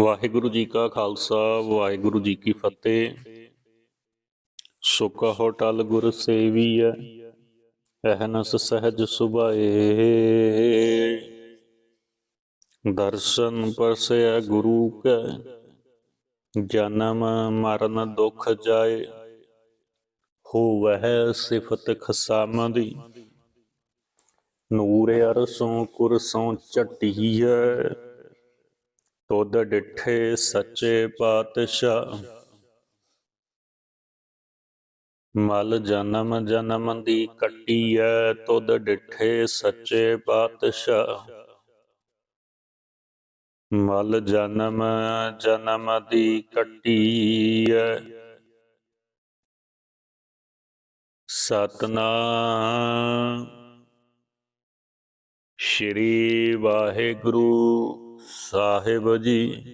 ਵਾਹਿਗੁਰੂ ਜੀ ਕਾ ਖਾਲਸਾ, ਵਾਹਿਗੁਰੂ ਜੀ ਕੀ ਫਤਿਹ। ਸੁਖ ਹੋਟਲ ਗੁਰ ਸੇਵੀਐ, ਅਹਨਸ ਸਹਿਜ ਸੁਭਾਏ। ਦਰਸ਼ਨ ਪਰਸੈ ਗੁਰੂ ਕੈ, ਜਨਮ ਮਰਨ ਦੁਖ ਜਾਏ। ਹੋਵਹਿ ਸਿਫਤ ਖਸਾਮ ਦੀ ਨੂਰ ਅਰਸੋਂ ਕੁਰਸੋਂ ਚਟੀਐ ਤੁਧ ਡਿਠੇ ਸੱਚੇ ਪਾਤਸ਼ਾਹ। ਮਲ ਜਨਮ ਜਨਮ ਦੀ ਕੱਟੀ ਐ ਤੁਧ ਡਿਠੇ ਸੱਚੇ ਪਾਤਸ਼ਾਹ। ਮਲ ਜਨਮ ਜਨਮ ਦੀ ਕੱਟੀ ਐ ਸਤਨਾਮ। ਸ਼੍ਰੀ ਵਾਹਿਗੁਰੂ। ਸਾਹਿਬ ਜੀ,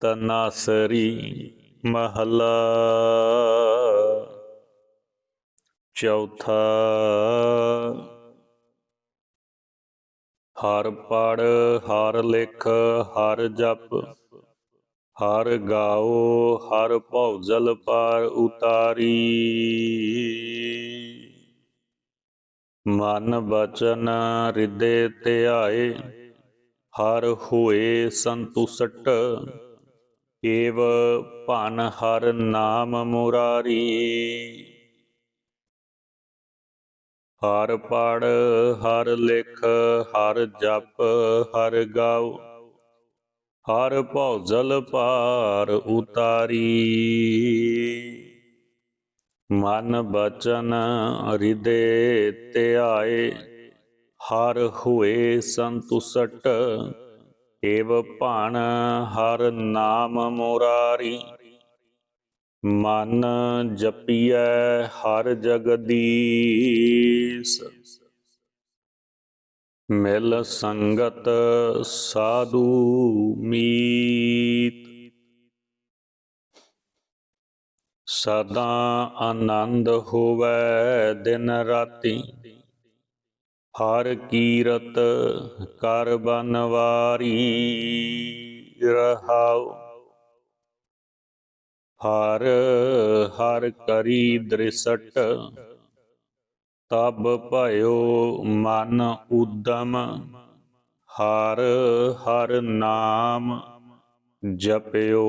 ਤਨਾਸਰੀ ਮਹਲਾ ਚੌਥਾ। ਹਰ ਪੜ ਹਰ ਲਿਖ, ਹਰ ਜਪ, ਹਰ ਗਾਓ, ਹਰ ਭੌਜਲ ਪਾਰ ਉਤਾਰੀ। ਮਨ ਬਚਨ ਹਿਰਦੇ ਧਿਆਏ, ਹਰ ਹੋਏ ਸੰਤੁਸ਼ਟ। ਏਵ ਭਨ ਹਰ ਨਾਮ ਮੁਰਾਰੀ। ਹਰ ਪੜ ਹਰ ਲਿਖ, ਹਰ ਜਪ ਹਰ ਗਾਉ ਹਰ ਭੌਜਲ ਪਾਰ ਉਤਾਰੀ। ਮਨ ਬਚਨ ਹਿਰਦੇ ਧਿਆਏ ਹਰ ਹੋਏ ਸੰਤੁਸ਼ਟ। ਏਵ ਭਾਣ ਹਰ ਨਾਮ ਮੁਰਾਰੀ। ਮਨ ਜਪੀਐ ਹਰ ਜਗਦੀਸ਼। ਮਿਲ ਸੰਗਤ ਸਾਧੂ ਮੀ ਸਦਾ ਆਨੰਦ ਹੋਵੇ ਦਿਨ ਰਾਤੀ। ਹਰ ਕੀਰਤ ਕਰ ਬਨਵਾਰੀ, ਰਹਾਉ। ਹਰ ਹਰ ਕਰੀ ਦ੍ਰਿਸਟ, ਤਬ ਭਇਓ ਮਨ ਉਦਮ। ਹਰ ਹਰ ਨਾਮ ਜਪਿਓ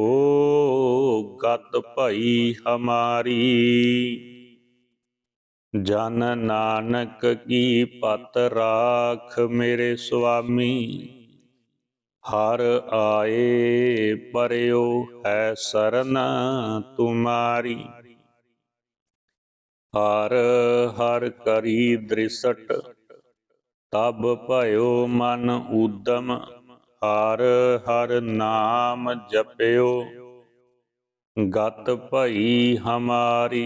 ਗਤ ਭਈ ਹਮਾਰੀ। ਜਨ ਨਾਨਕ ਕੀ ਪਤ ਰਾਖ ਮੇਰੇ ਸੁਆਮੀ। ਹਰ ਆਏ ਪਰਿਓ ਹੈ ਸਰਨ ਤੁਮਾਰੀ। ਹਰ ਹਰ ਕਰੀ ਦ੍ਰਿਸਟ, ਤਬ ਭਇਓ ਮਨ ਉਦਮ ਹਰ ਹਰ ਨਾਮ ਜਪਿਓ। ਗਤ ਭਈ ਹਮਾਰੀ।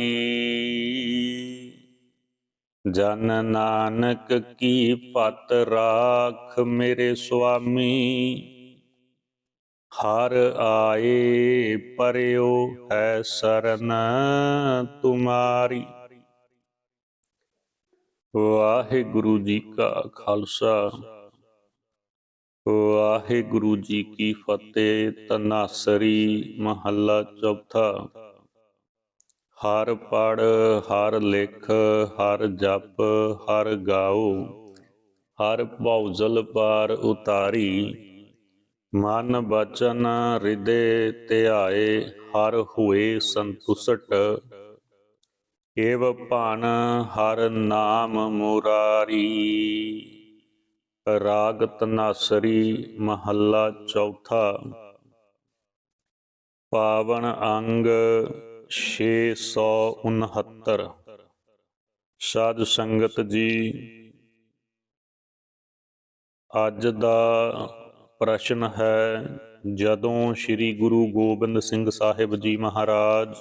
ਜਨ ਨਾਨਕ ਕੀ ਪਤ ਰਾਖ ਮੇਰੇ ਸੁਆਮੀ। ਹਰ ਆਏ ਪਰਿਓ ਹੈ ਸਰਨ ਤੁਮਾਰੀ। ਵਾਹਿਗੁਰੂ ਜੀ ਕਾ ਖਾਲਸਾ। ਵਾਹਿਗੁਰੂ ਜੀ ਕੀ ਫਤਿਹ, ਤਨਾਸਰੀ ਮਹੱਲਾ ਚੌਥਾ। ਹਰ ਪੜ ਹਰ ਲਿਖ, ਹਰ ਜਪ, ਹਰ ਗਾਓ, ਹਰ ਭੌਜਲ ਪਾਰ ਉਤਾਰੀ। ਮਨ ਬਚਨ ਹਿਰਦੇ ਧਿਆਏ, ਹਰ ਹੋਏ ਸੰਤੁਸ਼ਟ। ਏਵ ਭਾਨ ਹਰ ਨਾਮ ਮੁਰਾਰੀ। ਰਾਗ ਤਨਾਸਰੀ ਮਹੱਲਾ ਚੌਥਾ। ਪਾਵਨ ਅੰਗ 669 ਸਾਧ ਸੰਗਤ ਜੀ, ਅੱਜ ਦਾ ਪ੍ਰਸ਼ਨ ਹੈ, ਜਦੋਂ ਸ੍ਰੀ ਗੁਰੂ ਗੋਬਿੰਦ ਸਿੰਘ ਸਾਹਿਬ ਜੀ ਮਹਾਰਾਜ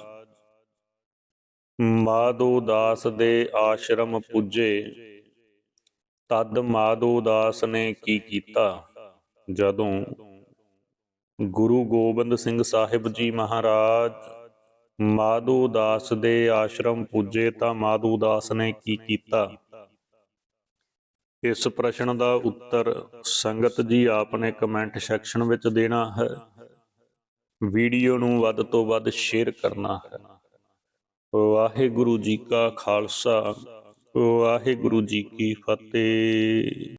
ਮਾਧੋ ਦਾਸ ਦੇ ਆਸ਼ਰਮ ਪੁੱਜੇ ਤਦ ਮਾਧੋ ਦਾਸ ਨੇ ਕੀ ਕੀਤਾ? ਜਦੋਂ ਗੁਰੂ ਗੋਬਿੰਦ ਸਿੰਘ ਸਾਹਿਬ ਜੀ ਮਹਾਰਾਜ ਮਾਧੋ ਦਾਸ ਦੇ ਆਸ਼ਰਮ ਪੁੱਜੇ ਤਾਂ ਮਾਧੋ ਦਾਸ ਨੇ ਕੀ ਕੀਤਾ? ਇਸ ਪ੍ਰਸ਼ਨ ਦਾ ਉੱਤਰ ਸੰਗਤ ਜੀ ਆਪ ਕਮੈਂਟ ਸੈਕਸ਼ਨ ਵਿੱਚ ਦੇਣਾ ਹੈ। ਵੀਡੀਓ ਨੂੰ ਵੱਧ ਤੋਂ ਵੱਧ ਸ਼ੇਅਰ ਕਰਨਾ ਹੈ। ਵਾਹਿਗੁਰੂ ਜੀ ਕਾ ਖਾਲਸਾ। ਵਾਹਿਗੁਰੂ ਜੀ ਕੀ ਫਤਿਹ।